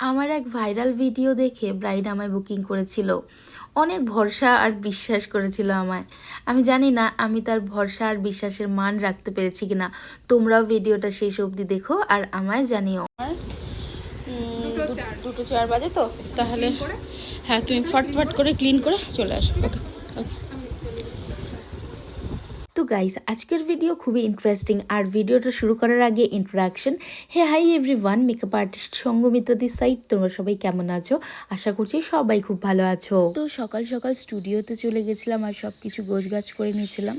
আমার এক viral video দেখে ব্রাইড আমায় বুকিং করেছিল। অনেক ভরসা আর বিশ্বাস করেছিল আমায়। আমি জানি না আমি তার ভরসা আর বিশ্বাসের মান রাখতে পেরেছি কিনা। তোমরাও ভিডিওটা শেষ অবধি দেখো আর আমায় জানিও। দুটো চার। বাজে তো তাহলে হ্যাঁ তুমি ফটফট করে ক্লিন করে চলে আসো। ওকে ওকে গাইস আজকের ভিডিও খুবই ইন্টারেস্টিং আর ভিডিওটা শুরু করার আগে introduction hey hi everyone makeup artist সঙ্গমিত্রদের side তোমরা সবাই কেমন আছো? আশা করছি সবাই খুব ভালো আছো। তো সকাল সকাল স্টুডিওতে চলে গেছিলাম আর সব কিছু গোছগাছ করে নিয়েছিলাম।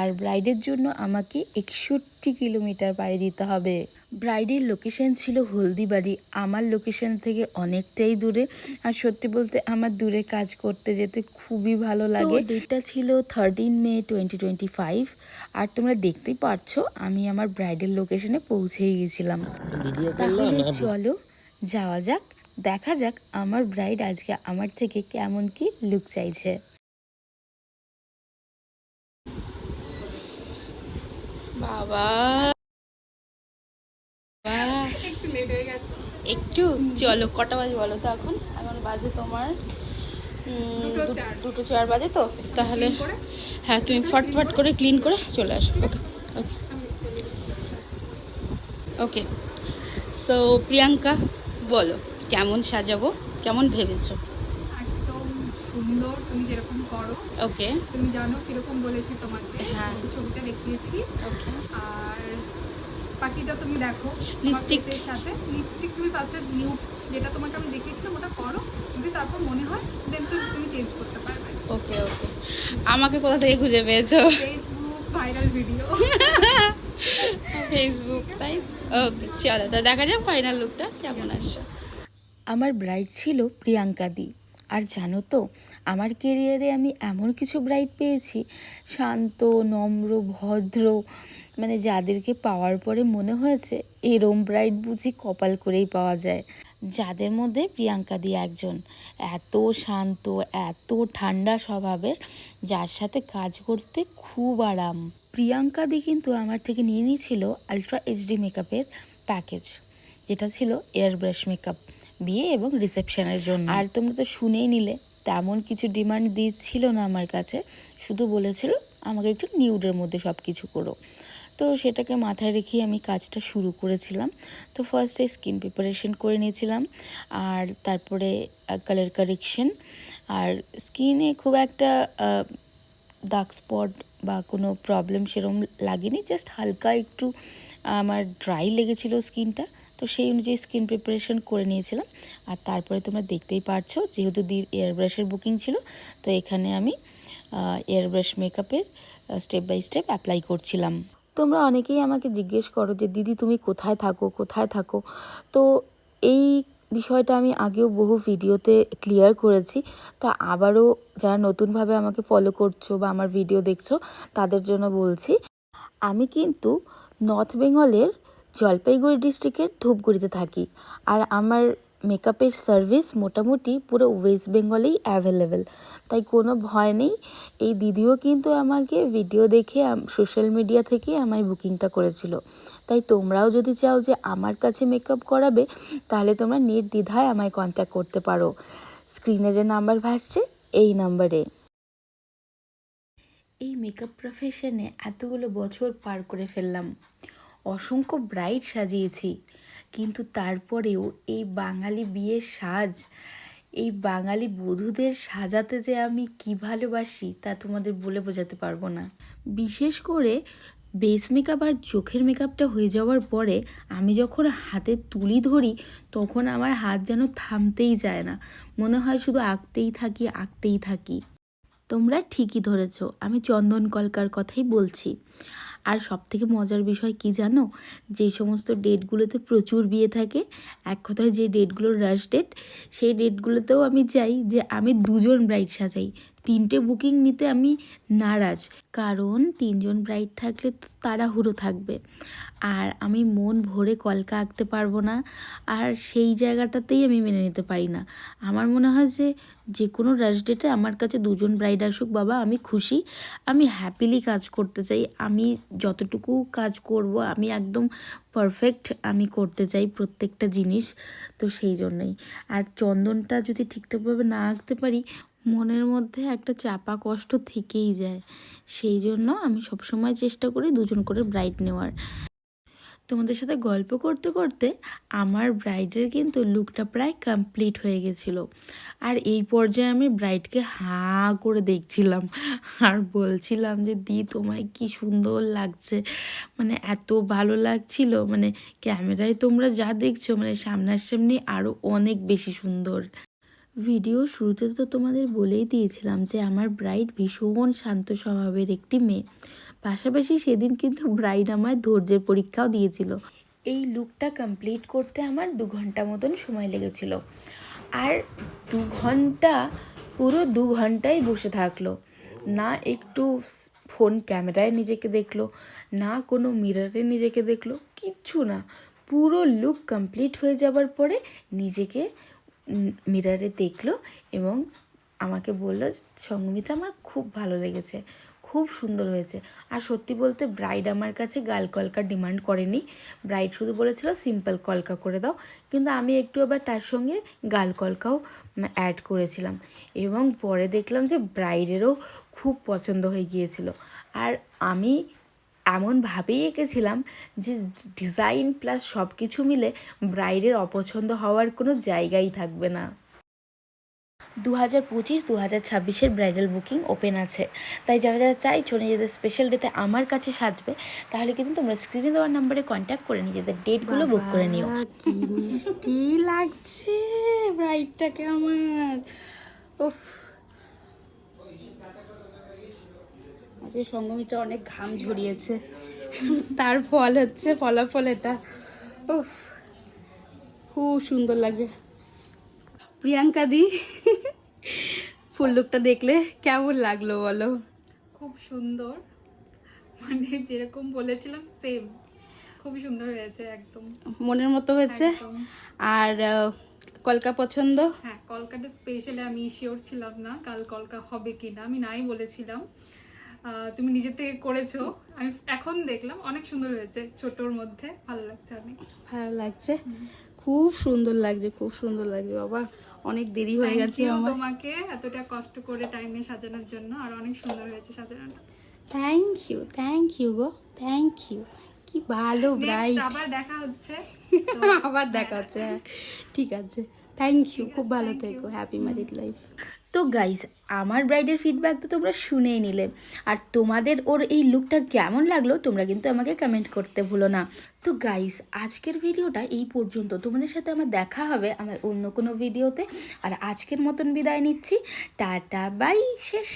আর ব্রাইডের জন্য আমাকে একষট্টি কিলোমিটার পাড়ি দিতে হবে। ব্রাইডের লোকেশন ছিল হলদিবাড়ি। আমার লোকেশন থেকে অনেকটাই দূরে। আর সত্যি বলতে আমার দূরে কাজ করতে যেতে খুবই ভালো লাগে। ডেটটা ছিল thirteen May twenty twenty five আর তোমরা দেখতেই পারছ আমি আমার ব্রাইডের লোকেশনে পৌঁছেই গেছিলাম। তাহলে চলো যাওয়া যাক দেখা যাক আমার ব্রাইড আজকে আমার থেকে কেমন কি লুক চাইছে বাবা একটু চলো কটা বাজে বলো তো এখন? এখন বাজে তোমার দুটো চার। বাজে তো? তাহলে হ্যাঁ তুমি ফটফট করে? ক্লিন করে চলে আসো। ওকে ওকে। ওকে সো প্রিয়াঙ্কা বলো কেমন সাজাবো? কেমন ভেবেছো? সুন্দর তুমি যেরকম করো ওকে তুমি জানো কীরকম বলেছি তোমাকে। হ্যাঁ। আমি ছবিটা দেখিয়েছি। ওকে আর বাকিটা তুমি দেখো? এর সাথে। লিপস্টিক তুমি ফার্স্টে নিউ যেটা তোমাকে আমি দেখিয়েছিলাম ওটা করো। যদি তারপর মনে হয় দেন তুমি তুমি চেঞ্জ করতে পারবে। ওকে ওকে আমাকে কোথা থেকে খুঁজে পেয়েছ? ফেসবুক ভাইরাল ভিডিও ফেসবুক তাই? ওকে চলো তা দেখা যাক ফাইনাল লুকটা কেমন আসছে আমার ব্রাইড ছিল প্রিয়াঙ্কা দি। আর জানো তো, আমার কেরিয়ারে আমি এমন কিছু ব্রাইড পেয়েছি, শান্ত, নম্র, ভদ্র মানে যাদেরকে পাওয়ার পরে মনে হয়েছে এরম ব্রাইড বুঝি কপাল করেই পাওয়া যায়। যাদের মধ্যে প্রিয়াঙ্কা দি একজন, এত শান্ত, এত ঠান্ডা স্বভাবের, যার সাথে কাজ করতে খুব আরাম। প্রিয়াঙ্কা দি কিন্তু আমার থেকে নিয়ে নিয়েছিল আলট্রা এইচডি মেকআপের প্যাকেজ যেটা ছিল এয়ার ব্রাশ মেকআপ বিয়ে এবং রিসেপশনের জন্য। আর তোমরা তো শুনেই নিলে, তেমন কিছু ডিমান্ড দিচ্ছিল না আমার কাছে, শুধু বলেছিল আমাকে একটু নিউডের মধ্যে সব কিছু করো। তো সেটাকে মাথায় রেখেই আমি কাজটা শুরু করেছিলাম। তো ফার্স্টে স্কিন প্রিপারেশন করে নিয়েছিলাম, আর তারপরে কালার কারেকশন আর স্কিনে খুব একটা ডার্ক স্পট বা কোনো প্রবলেম সেরকম লাগেনি জাস্ট হালকা একটু আমার ড্রাই লেগেছিল স্কিনটা তো সেই অনুযায়ী স্কিন প্রিপারেশন করে নিয়েছিলাম। আর তারপরে তোমরা দেখতেই পারছ, যেহেতু দি এয়ার ব্রাশের বুকিং ছিল, তো এখানে আমি এয়ার ব্রাশ মেকআপের স্টেপ বাই স্টেপ অ্যাপ্লাই করছিলাম। তোমরা অনেকেই আমাকে জিজ্ঞেস করো যে, দিদি, তুমি কোথায় থাকো? কোথায় থাকো? তো এই বিষয়টা আমি আগেও বহু ভিডিওতে ক্লিয়ার করেছি। তো আবারও যারা নতুনভাবে আমাকে ফলো করছ বা আমার ভিডিও দেখছ, তাদের জন্য বলছি, আমি কিন্তু নর্থ বেঙ্গলের জলপাইগুড়ি ডিস্ট্রিক্টের ধূপগুড়িতে থাকি। আর আমার মেকআপের সার্ভিস মোটামুটি পুরো ওয়েস্ট বেঙ্গলেই অ্যাভেলেবেল তাই কোনো ভয় নেই। এই দিদিও কিন্তু আমাকে ভিডিও দেখে সোশ্যাল মিডিয়া থেকে আমায় বুকিংটা করেছিল। তাই তোমরাও যদি চাও যে আমার কাছে মেকআপ করাবে, তাহলে তোমরা নির্দ্বিধায় আমায় কন্ট্যাক্ট করতে পারো। স্ক্রিনে যে নাম্বার ভাসছে, এই নাম্বারে এই মেকআপ প্রফেশনে এতগুলো বছর পার করে ফেললাম। অসংখ্য ব্রাইড সাজিয়েছি। কিন্তু তারপরেও এই বাঙালি বিয়ের সাজ, এই বাঙালি বধূদের সাজাতে যে আমি কি ভালোবাসি, তা তোমাদের বলে বোঝাতে পারব না। বিশেষ করে বেস মেকআপ আর চোখের মেকআপটা হয়ে যাওয়ার পরে আমি যখন হাতে তুলি ধরি, তখন আমার হাত যেন থামতেই যায় না। মনে হয় শুধু আঁকতেই থাকি আঁকতেই থাকি। তোমরা ঠিকই ধরেছ, আমি চন্দন কলকার কথাই বলছি। আর সব থেকে মজার বিষয় কি জানো? যে সমস্ত ডেটগুলোতে প্রচুর বিয়ে থাকে, এক কথায় যে ডেটগুলোর রাশ ডেট সেই ডেটগুলোতেও আমি চাই যে আমি দুজন ব্রাইড সাজাই। তিনটে বুকিং নিতে আমি নারাজ। কারণ তিনজন ব্রাইড থাকলে তো তাড়াহুড়ো থাকবে। আর আমি মন ভরে কলকা আঁকতে পারব না, আর সেই জায়গাটাতেই আমি মেনে নিতে পারি না। আমার মনে হয় যে যে কোনো রাশ ডেটে আমার কাছে দুজন ব্রাইড আসুক, বাবা, আমি খুশি। আমি হ্যাপিলি কাজ করতে চাই। আমি যতটুকু কাজ করব, আমি একদম পারফেক্ট আমি করতে চাই প্রত্যেকটা জিনিস। তো সেই জন্যই। আর চন্দনটা যদি ঠিকঠাকভাবে না আঁকতে পারি, মনের মধ্যে একটা চাপা কষ্ট থেকেই যায়। সেই জন্য আমি সবসময় চেষ্টা করি দুজন করে ব্রাইড নেওয়ার। তোমাদের সাথে গল্প করতে করতে আমার ব্রাইডের কিন্তু লুকটা প্রায় কমপ্লিট হয়ে গেছিল। আর এই পর্যায়ে আমি ব্রাইডকে হাঁ করে দেখছিলাম আর বলছিলাম যে, দি, তোমায় কি সুন্দর লাগছে। মানে এত ভালো লাগছিল। মানে ক্যামেরায় তোমরা যা দেখছ মানে সামনাসামনি আরও অনেক বেশি সুন্দর। ভিডিও শুরুতে তো তোমাদের বলেই দিয়েছিলাম যে, আমার ব্রাইড ভীষণ শান্ত স্বভাবের একটি মেয়ে। পাশাপাশি সেদিন কিন্তু ব্রাইড আমায় ধৈর্যের পরীক্ষাও দিয়েছিল। এই লুকটা কমপ্লিট করতে আমার দু ঘণ্টা মতন সময় লেগেছিল। আর দু ঘণ্টা, পুরো দু ঘন্টাই বসে থাকল। না একটু ফোন ক্যামেরায় নিজেকে দেখল, না কোনো মিররে নিজেকে দেখল, কিচ্ছু না। পুরো লুক কমপ্লিট হয়ে যাবার পরে নিজেকে মিররে দেখল এবং আমাকে বলল সঙ্গমিতা আমার খুব ভালো লেগেছে। খুব সুন্দর হয়েছে। আর সত্যি বলতে ব্রাইড আমার কাছে গাল কলকা ডিমান্ড করেনি। ব্রাইড শুধু বলেছিল সিম্পল কলকা করে দাও। কিন্তু আমি একটু আবার তার সঙ্গে গাল কলকাও অ্যাড করেছিলাম। এবং পরে দেখলাম যে ব্রাইডেরও খুব পছন্দ হয়ে গিয়েছিল। আর আমি এমনভাবেই এঁকেছিলাম যে ডিজাইন প্লাস সব কিছু মিলে ব্রাইডের অপছন্দ হওয়ার কোনো জায়গাই থাকবে না। দু হাজার পঁচিশ দু হাজার ছাব্বিশের ব্রাইডাল বুকিং ওপেন আছে। তাই যারা যারা চাই চাইছো নিজেদের স্পেশাল ডেতে আমার কাছে সাজবে, তাহলে কিন্তু তোমরা স্ক্রিনে দেওয়ার নাম্বারে কন্ট্যাক্ট করে নিজেদের ডেটগুলো বুক করে নিও। কি লাগছে ব্রাইডটাকে আমার। উফ। আজকে সঙ্গমিত্র অনেক ঘাম ঝরিয়েছে। তার ফল হচ্ছে, ফলাফল এটা। উফ। খুব সুন্দর লাগছে। প্রিয়াঙ্কা দি। ফুল লুকটা দেখলে কেমন লাগল বলো? খুব সুন্দর। মানে যেরকম বলেছিলাম সেম খুব সুন্দর হয়েছে একদম। মনের মতো হয়েছে? আর কলকা পছন্দ? হ্যাঁ কলকাটা স্পেশালি আমি শিওর ছিলাম না কাল কলকা হবে কি না আমি নাই বলেছিলাম। তুমি নিজে থেকে করেছ। আমি এখন দেখলাম অনেক সুন্দর হয়েছে ছোটর মধ্যে। ভালো লাগছে অনেক। ভালো লাগছে। খুব সুন্দর লাগছে খুব সুন্দর লাগছে বাবা। অনেক দেরি হয়ে গেছে তোমাকে এতটা কষ্ট করে টাইমে সাজানোর জন্য আর অনেক সুন্দর হয়েছে সাজানোটা। থ্যাংক ইউ থ্যাংক ইউ গো থ্যাংক ইউ কি ভালো ব্রাইট আবার দেখা হচ্ছে। আবার দেখা হচ্ছে হ্যাঁ। ঠিক আছে। থ্যাংক ইউ খুব ভালো থেকো। হ্যাপি ম্যারিড লাইফ তো গাইজ আমার ব্রাইডের ফিডব্যাক তো তোমরা শুনেই নিলে। আর তোমাদের ওর এই লুকটা কেমন লাগল, তোমরা কিন্তু আমাকে কমেন্ট করতে ভুলো না। তো গাইজ আজকের ভিডিওটা এই পর্যন্ত। তোমাদের সাথে আমার দেখা হবে আমার অন্য কোনো ভিডিওতে আর আজকের মতন বিদায় নিচ্ছি। টাটা বাই শেষ।